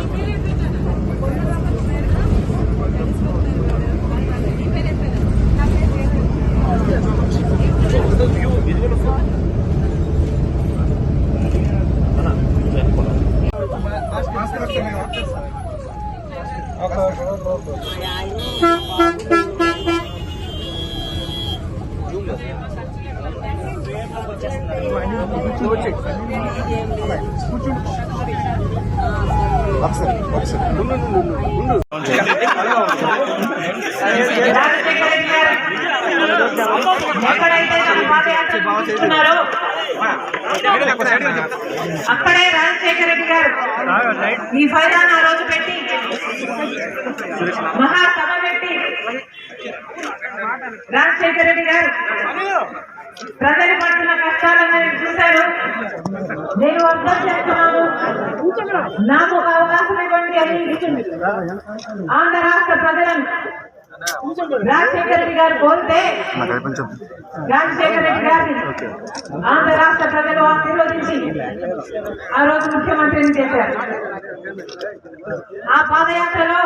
ఎక్కడైతే తన పాదయాత్ర ముగించుకున్నారో, అక్కడే రాజశేఖర రెడ్డి గారు ఈ ఫైదాన్ ఆ రోజు పెట్టి మహాసభ పెట్టి రాజశేఖర రెడ్డి గారు ప్రజలు పడుతున్న కష్టాలను చూశారు. నేను అర్థం చేస్తున్నాను నాకు ఒక అవకాశం ఇవ్వండి అని ఆంధ్ర రాష్ట్ర ప్రజలను రాజశేఖర రెడ్డి గారు కోరితే రాజశేఖర రెడ్డి గారిని ఆంధ్ర రాష్ట్ర ప్రజలు ఆశీర్వదించి ఆ రోజు ముఖ్యమంత్రిని చేశారు. ఆ పాదయాత్రలో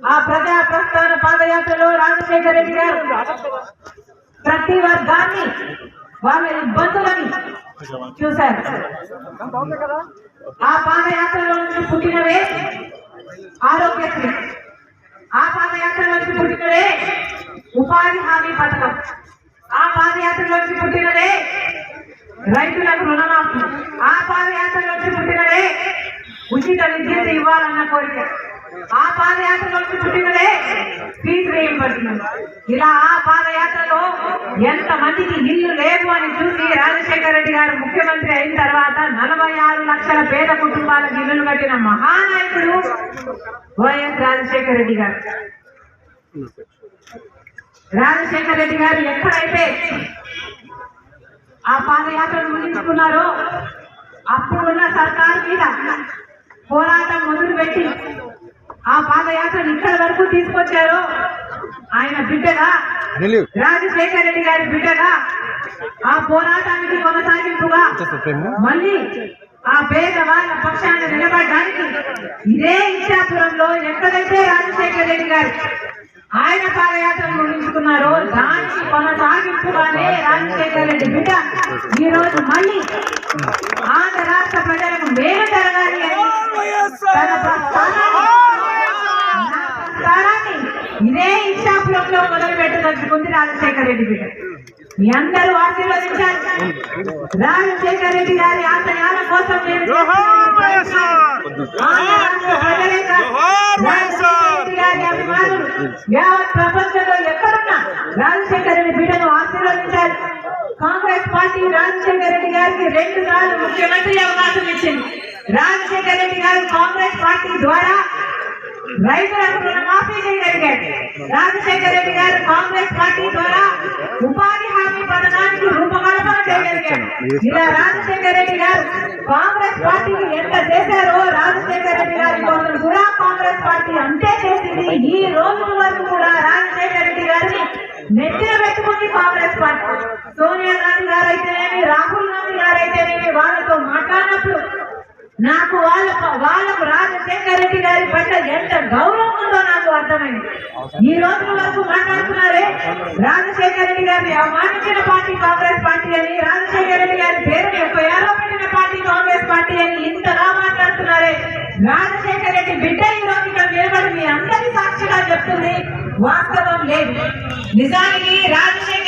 ఆ ప్రజా ప్రస్థాన పాదయాత్రలో రాజశేఖర రెడ్డి గారు ప్రతి వర్గాన్ని వాళ్ళ ఇబ్బందులని చూశారు. ఆ పాదయాత్రలో నుంచి పుట్టినవే ఆరోగ్యశ్రీ. ఆ పాదయాత్రలోంచి పుట్టినదే ఉపాధి హామీ పథకం. ఆ పాదయాత్రలోంచి పుట్టినదే రైతులకు రుణమాఫీ. ఆ పాదయాత్రలోంచి పుట్టినదే ఉచిత విద్యుత్ ఇవ్వాలన్న కోరిక. ఆ పాదయాత్రలోంచి పుట్టినదే ఫీజు రీయింబర్స్మెంట్ ఇలా ఆ పాదయాత్రలో ఎంత మందికి ఇల్లు లేదు అని చూసి రాజశేఖర రెడ్డి గారు ముఖ్యమంత్రి అయిన తర్వాత నలభై ఆరు లక్షల పేద కుటుంబాలకు ఇల్లులు కట్టిన మహానాయకుడు వైఎస్ రాజశేఖర రెడ్డి గారు. రాజశేఖర రెడ్డి గారు ఎక్కడైతే ఆ పాదయాత్రను ముగించుకున్నారో అప్పుడున్న సర్కార్ మీద పోరాటం మొదలుపెట్టి ఆ పాదయాత్రను ఇక్కడ వరకు తీసుకొచ్చారో ఆయన బిడ్డగా రాజశేఖర రెడ్డి గారి బిడ్డగా ఆ పోరాటానికి కొనసాగింపుగా మళ్ళీ ఆ పేదవాళ్ళ పక్షాన్ని నిలబడడానికి ఇదే ఇచ్చాపురంలో ఎక్కడైతే రాజశేఖర రెడ్డి గారు ఆయన పాదయాత్రను ముగించుకున్నారో దానికి కొనసాగింపుగానే రాజశేఖర రెడ్డి బిడ్డ ఈ రోజు మళ్ళీ ఆంధ్ర రాష్ట్ర ప్రజలకు మేలు జరగాలి అని మొదలు పెట్టదలుచుకుంది రాజశేఖర రెడ్డి గారు మీ అందరూ ఆశీర్వదించాలి. రాజశేఖర రెడ్డి గారి ఆశయాల కోసం నేను అభిమానులు యావత్ ప్రపంచంలో ఎక్కడున్నా రాజశేఖర రెడ్డి బిడ్డను ఆశీర్వదించాలి కాంగ్రెస్ పార్టీ రాజశేఖర రెడ్డి గారికి రెండు సార్లు ముఖ్యమంత్రి అవకాశం ఇచ్చింది రాజశేఖర రెడ్డి గారు కాంగ్రెస్ పార్టీ ద్వారా రైతులకు రుణమాఫీ చేయగలిగారు రాజశేఖర రెడ్డి గారు కాంగ్రెస్ పార్టీ ద్వారా ఉపాధి హామీ పథకానికి రూపకల్పన చేయగలిగారు. ఇలా రాజశేఖర రెడ్డి గారు కాంగ్రెస్ పార్టీకి ఎంత చేశారో రాజశేఖర రెడ్డి గారి కోసం కూడా కాంగ్రెస్ పార్టీ అంతే చేసింది. ఈ రోజు వరకు కూడా రాజశేఖర రెడ్డి గారిని నెత్తిన పెట్టుకుంది కాంగ్రెస్ పార్టీ. సోనియా గాంధీ గారు అయితేనేమి రాహుల్ గాంధీ గారు అయితేనేమి వాళ్ళతో మాట్లాడినప్పుడు నాకు వాళ్ళ వాళ్ళకు రాజ రెడ్డి గారి పట్ల ఎంత గౌరవం ఉందో నాకు అర్థమైంది ఈ రోజు వరకు మాట్లాడుతున్నారే రాజశేఖర రెడ్డి గారిని. అవమానించిన పార్టీ కాంగ్రెస్ పార్టీ అని రాజశేఖర రెడ్డి గారి పేరుని ఏళ్ళ పెట్టిన పార్టీ కాంగ్రెస్ పార్టీ అని ఇంతగా మాట్లాడుతున్నారే. రాజశేఖర రెడ్డి బిడ్డ ఈ రోజు ఇక్కడ నిలబడి మీ అందరి సాక్షిగా చెప్తుంది వాస్తవం లేదు. నిజానికి రాజశేఖర